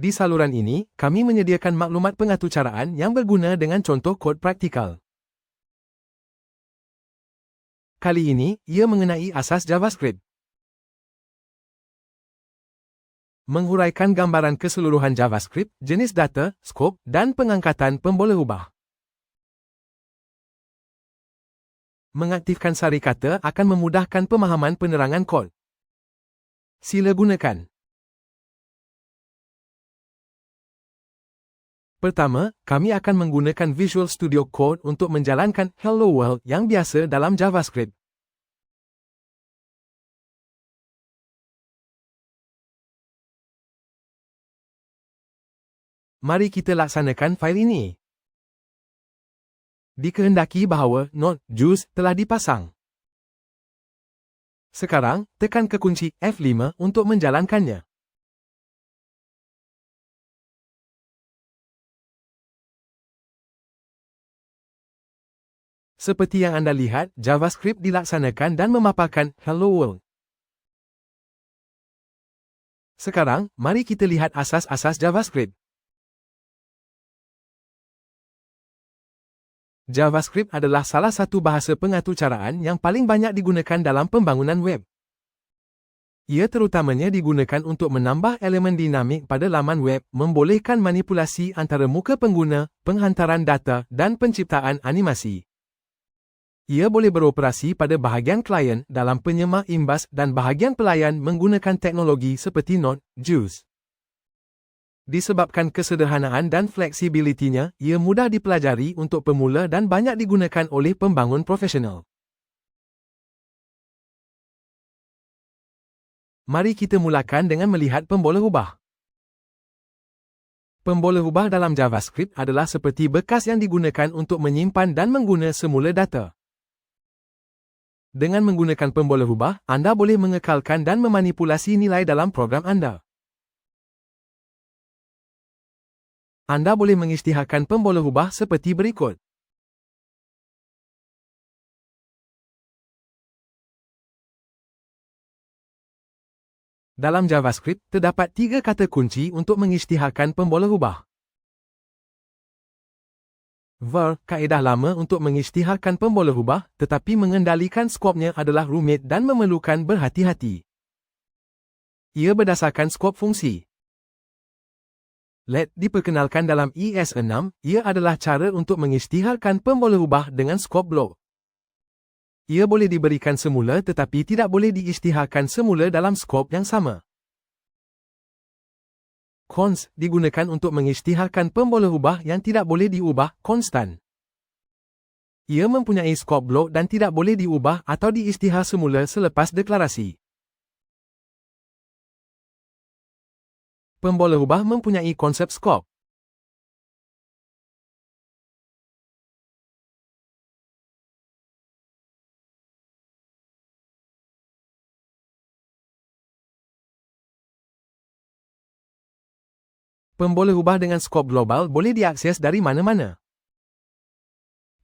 Di saluran ini, kami menyediakan maklumat pengaturcaraan yang berguna dengan contoh kod praktikal. Kali ini, ia mengenai asas JavaScript. Menghuraikan gambaran keseluruhan JavaScript, jenis data, skop dan pengangkatan pemboleh ubah. Mengaktifkan sari kata akan memudahkan pemahaman penerangan kod. Sila gunakan. Pertama, kami akan menggunakan Visual Studio Code untuk menjalankan Hello World yang biasa dalam JavaScript. Mari kita laksanakan fail ini. Dikehendaki bahawa not juice telah dipasang. Sekarang, tekan ke kunci F5 untuk menjalankannya. Seperti yang anda lihat, JavaScript dilaksanakan dan memaparkan Hello World. Sekarang, mari kita lihat asas-asas JavaScript. JavaScript adalah salah satu bahasa pengaturcaraan yang paling banyak digunakan dalam pembangunan web. Ia terutamanya digunakan untuk menambah elemen dinamik pada laman web, membolehkan manipulasi antara muka pengguna, penghantaran data dan penciptaan animasi. Ia boleh beroperasi pada bahagian klien dalam penyemak imbas dan bahagian pelayan menggunakan teknologi seperti Node, Juice. Disebabkan kesederhanaan dan fleksibilitinya, ia mudah dipelajari untuk pemula dan banyak digunakan oleh pembangun profesional. Mari kita mulakan dengan melihat pemboleh ubah. Pemboleh ubah dalam JavaScript adalah seperti bekas yang digunakan untuk menyimpan dan mengguna semula data. Dengan menggunakan pemboleh ubah, anda boleh mengekalkan dan memanipulasi nilai dalam program anda. anda boleh mengisytiharkan pemboleh ubah seperti berikut. Dalam JavaScript, terdapat tiga kata kunci untuk mengisytiharkan pemboleh ubah. Var, kaedah lama untuk mengisytiharkan pemboleh ubah, tetapi mengendalikan skopnya adalah rumit dan memerlukan berhati-hati. Ia berdasarkan skop fungsi. Let diperkenalkan dalam ES6, ia adalah cara untuk mengisytiharkan pemboleh ubah dengan skop blok. Ia boleh diberikan semula tetapi tidak boleh diisytiharkan semula dalam skop yang sama. Cons digunakan untuk mengisytiharkan pemboleh ubah yang tidak boleh diubah konstan. Ia mempunyai skop blok dan tidak boleh diubah atau diisytihar semula selepas deklarasi. Pemboleh ubah mempunyai konsep skop. Pemboleh ubah dengan skop global boleh diakses dari mana-mana.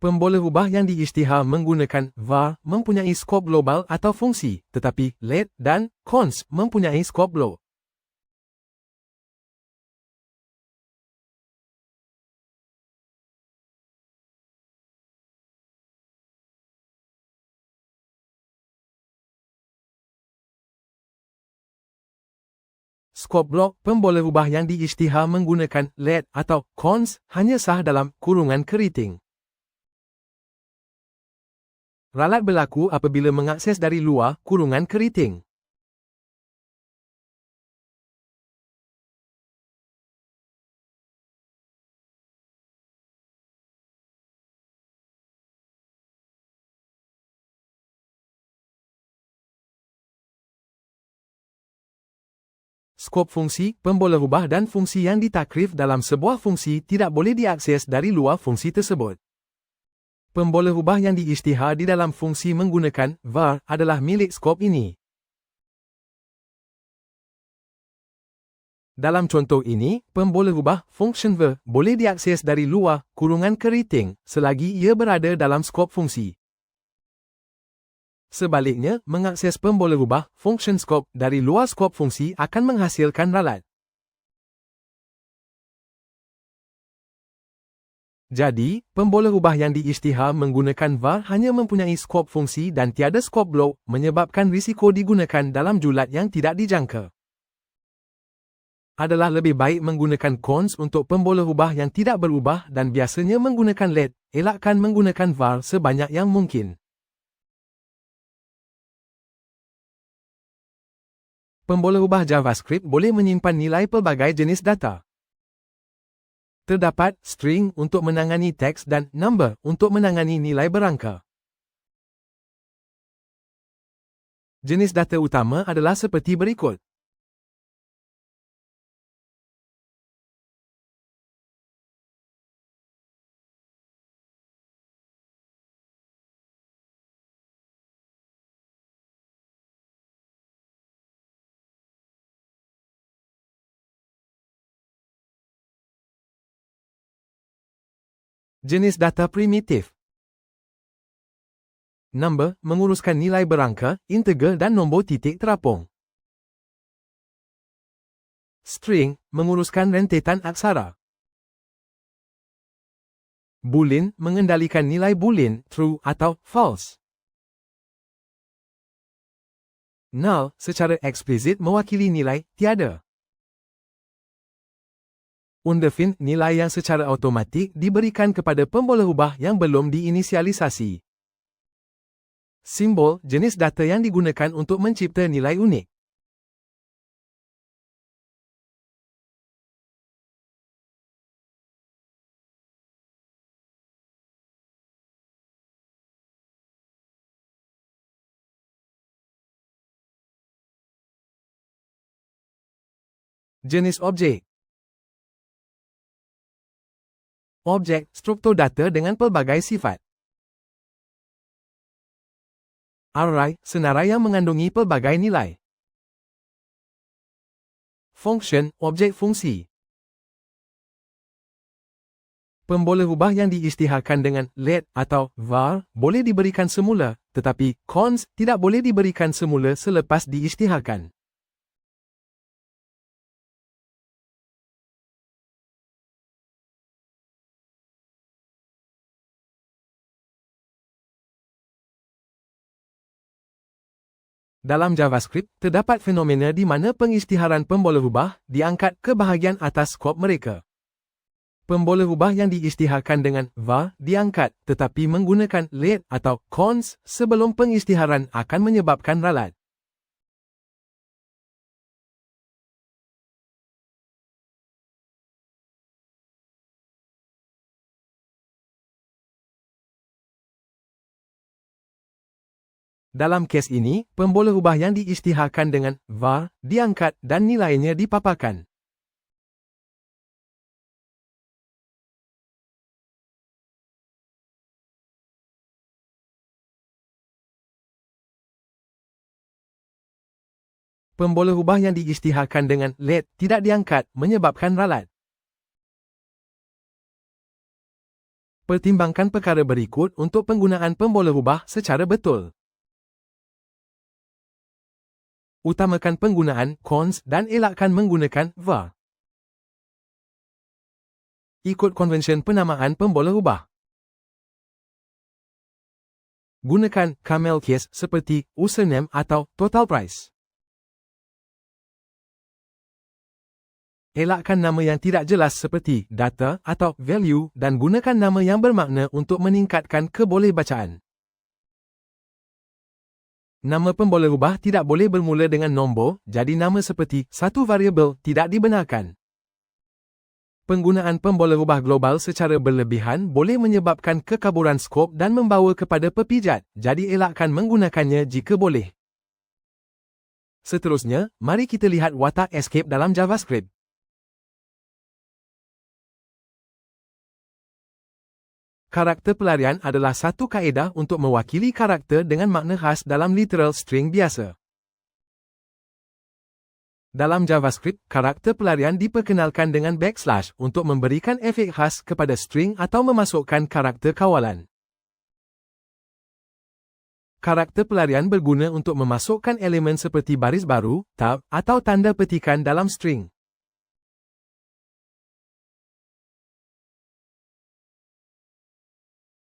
Pemboleh ubah yang diisytihar menggunakan var mempunyai skop global atau fungsi, tetapi let dan cons mempunyai skop blok. Skop blok pemboleh yang diisytihar menggunakan LED atau cons hanya sah dalam kurungan keriting. Ralat berlaku apabila mengakses dari luar kurungan keriting. Skop fungsi, pemboleh ubah dan fungsi yang ditakrif dalam sebuah fungsi tidak boleh diakses dari luar fungsi tersebut. Pemboleh ubah yang diisytihar di dalam fungsi menggunakan var adalah milik skop ini. Dalam contoh ini, pemboleh ubah function var boleh diakses dari luar kurungan keriting selagi ia berada dalam skop fungsi. Sebaliknya, mengakses pembola rubah, function scope, dari luar scope fungsi akan menghasilkan ralat. Jadi, pembola rubah yang diisytihar menggunakan VAR hanya mempunyai scope fungsi dan tiada scope blok, menyebabkan risiko digunakan dalam julat yang tidak dijangka. Adalah lebih baik menggunakan cons untuk pembola rubah yang tidak berubah dan biasanya menggunakan LED, elakkan menggunakan VAR sebanyak yang mungkin. Pembola ubah JavaScript boleh menyimpan nilai pelbagai jenis data. Terdapat string untuk menangani teks dan number untuk menangani nilai berangka. Jenis data utama adalah seperti berikut. Jenis data primitif Number menguruskan nilai berangka, integer dan nombor titik terapung. String menguruskan rentetan aksara. Boolean mengendalikan nilai boolean true atau false. Null secara eksplisit mewakili nilai tiada undefin nilai yang secara automatik diberikan kepada pembola ubah yang belum diinisialisasi. Simbol jenis data yang digunakan untuk mencipta nilai unik. Jenis objek objek, struktur data dengan pelbagai sifat. Array, senarai yang mengandungi pelbagai nilai. Function, objek fungsi. Pembola ubah yang diisytiharkan dengan let atau var boleh diberikan semula, tetapi cons tidak boleh diberikan semula selepas diisytiharkan. Dalam JavaScript, terdapat fenomena di mana pengisytiharan pembola ubah diangkat ke bahagian atas skop mereka. Pembola ubah yang diisytiharkan dengan var diangkat tetapi menggunakan let atau cons sebelum pengisytiharan akan menyebabkan ralat. Dalam kes ini, pembola ubah yang diisytiharkan dengan var diangkat dan nilainya dipaparkan. Pembola ubah yang diisytiharkan dengan let tidak diangkat menyebabkan ralat. Pertimbangkan perkara berikut untuk penggunaan pembola ubah secara betul. Utamakan penggunaan cons dan elakkan menggunakan var. Ikut konvensyen penamaan pembola ubah. Gunakan camel case seperti username atau total price. Elakkan nama yang tidak jelas seperti data atau value dan gunakan nama yang bermakna untuk meningkatkan kebolehbacaan. Nama pembola ubah tidak boleh bermula dengan nombor, jadi nama seperti satu variabel tidak dibenarkan. Penggunaan pembola ubah global secara berlebihan boleh menyebabkan kekaburan skop dan membawa kepada pepijat, jadi elakkan menggunakannya jika boleh. Seterusnya, mari kita lihat watak escape dalam JavaScript. Karakter pelarian adalah satu kaedah untuk mewakili karakter dengan makna khas dalam literal string biasa. Dalam JavaScript, karakter pelarian diperkenalkan dengan backslash untuk memberikan efek khas kepada string atau memasukkan karakter kawalan. Karakter pelarian berguna untuk memasukkan elemen seperti baris baru, tab atau tanda petikan dalam string.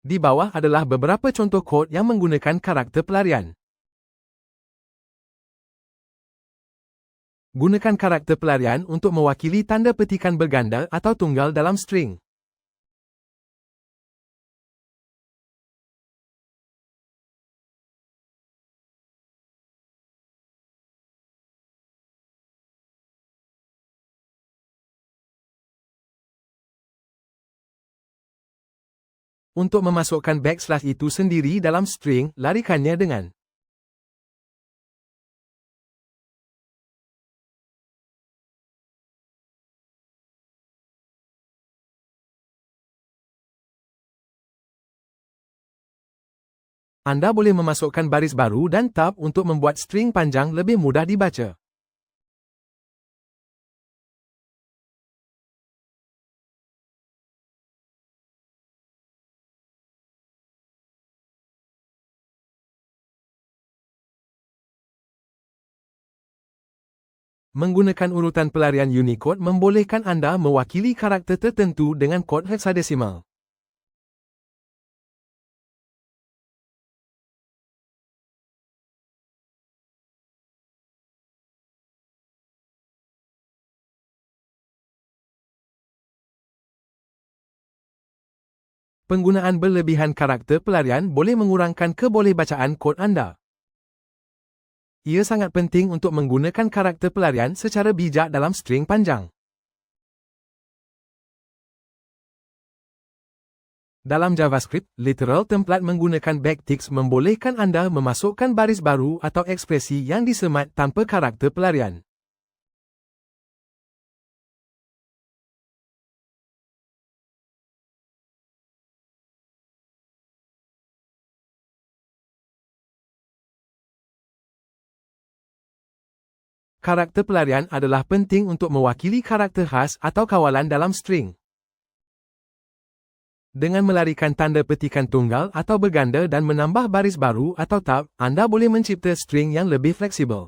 Di bawah adalah beberapa contoh kod yang menggunakan karakter pelarian. Gunakan karakter pelarian untuk mewakili tanda petikan berganda atau tunggal dalam string. Untuk memasukkan backslash itu sendiri dalam string, larikannya dengan Anda boleh memasukkan baris baru dan tab untuk membuat string panjang lebih mudah dibaca. Menggunakan urutan pelarian Unicode membolehkan anda mewakili karakter tertentu dengan kod hexadesimal. Penggunaan berlebihan karakter pelarian boleh mengurangkan kebolehbacaan kod anda. Ia sangat penting untuk menggunakan karakter pelarian secara bijak dalam string panjang. Dalam JavaScript, literal template menggunakan backticks membolehkan anda memasukkan baris baru atau ekspresi yang disemat tanpa karakter pelarian. Karakter pelarian adalah penting untuk mewakili karakter khas atau kawalan dalam string. Dengan melarikan tanda petikan tunggal atau berganda dan menambah baris baru atau tab, anda boleh mencipta string yang lebih fleksibel.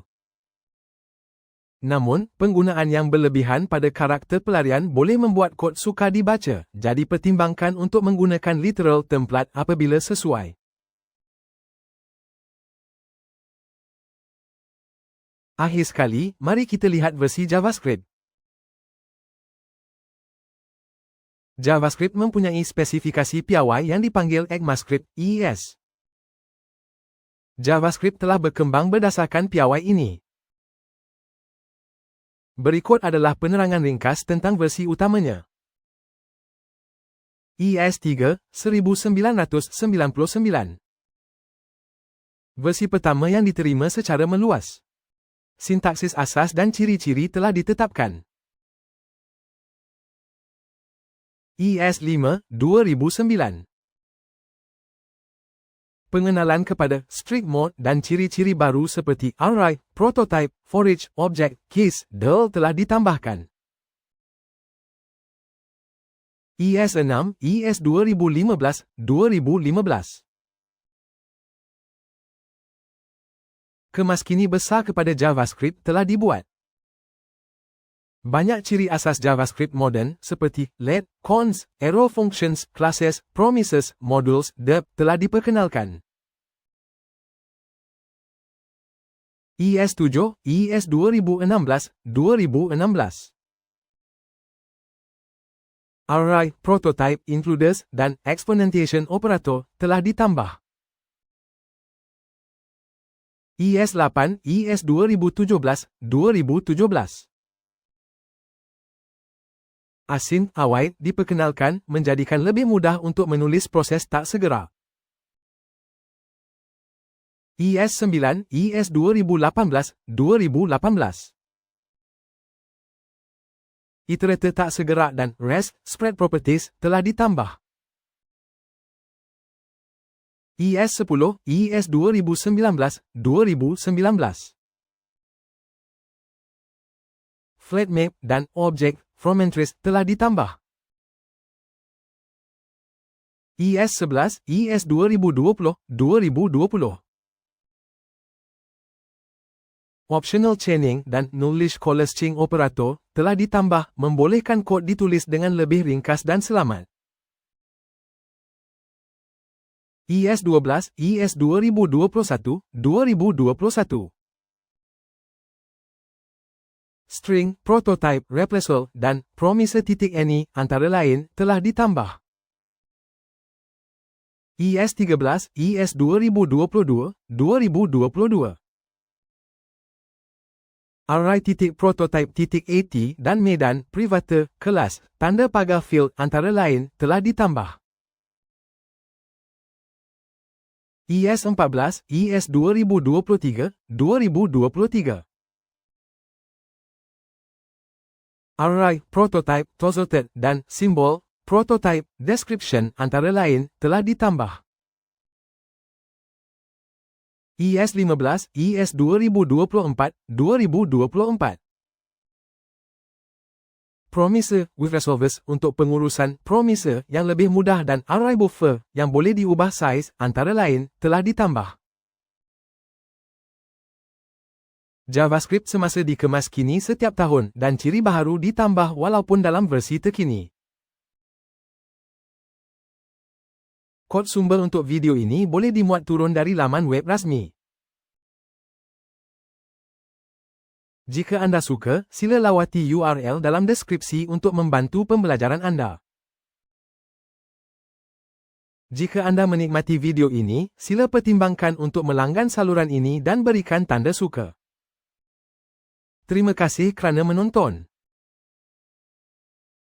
Namun, penggunaan yang berlebihan pada karakter pelarian boleh membuat kod sukar dibaca, jadi pertimbangkan untuk menggunakan literal template apabila sesuai. Akhir sekali, mari kita lihat versi JavaScript. JavaScript mempunyai spesifikasi piawai yang dipanggil ECMAScript ES. JavaScript telah berkembang berdasarkan piawai ini. Berikut adalah penerangan ringkas tentang versi utamanya. ES3 1999 Versi pertama yang diterima secara meluas sintaksis asas dan ciri-ciri telah ditetapkan. ES5, 2009 Pengenalan kepada strict mode dan ciri-ciri baru seperti array, prototype, for each, object, case, del telah ditambahkan. ES6, ES 2015, 2015 kemaskini besar kepada JavaScript telah dibuat. Banyak ciri asas JavaScript moden seperti let, cons, arrow functions, classes, promises, modules, dep telah diperkenalkan. ES7, ES 2016, 2016 Array, prototype, includers, dan exponentiation operator telah ditambah. IS8, IS 2017, 2017. Asin await diperkenalkan menjadikan lebih mudah untuk menulis proses tak segera. IS9, IS 2018, 2018. Iterator tak segera dan REST spread properties telah ditambah. IS10, IS 2019, 2019. Flat map dan object from interest telah ditambah. IS11, IS 2020, 2020. Optional chaining dan nullish coalescing operator telah ditambah membolehkan kod ditulis dengan lebih ringkas dan selamat. ES12 ES 2021 2021 String, prototype, replisal, dan promise.any antara lain telah ditambah. ES13 ES 2022 2022 RI.prototype.at dan medan private kelas tanda pagar field antara lain telah ditambah. ES14 ES 2023 2023 RI, prototype, tozoted dan simbol, prototype, description antara lain telah ditambah. ES15, ES 2024, 2024 Promise with Resolvers untuk pengurusan Promise yang lebih mudah dan RI buffer yang boleh diubah saiz antara lain telah ditambah. JavaScript semasa dikemas kini setiap tahun dan ciri baharu ditambah walaupun dalam versi terkini. Kod sumber untuk video ini boleh dimuat turun dari laman web rasmi. Jika anda suka, sila lawati URL dalam deskripsi untuk membantu pembelajaran anda. Jika anda menikmati video ini, sila pertimbangkan untuk melanggan saluran ini dan berikan tanda suka. Terima kasih kerana menonton.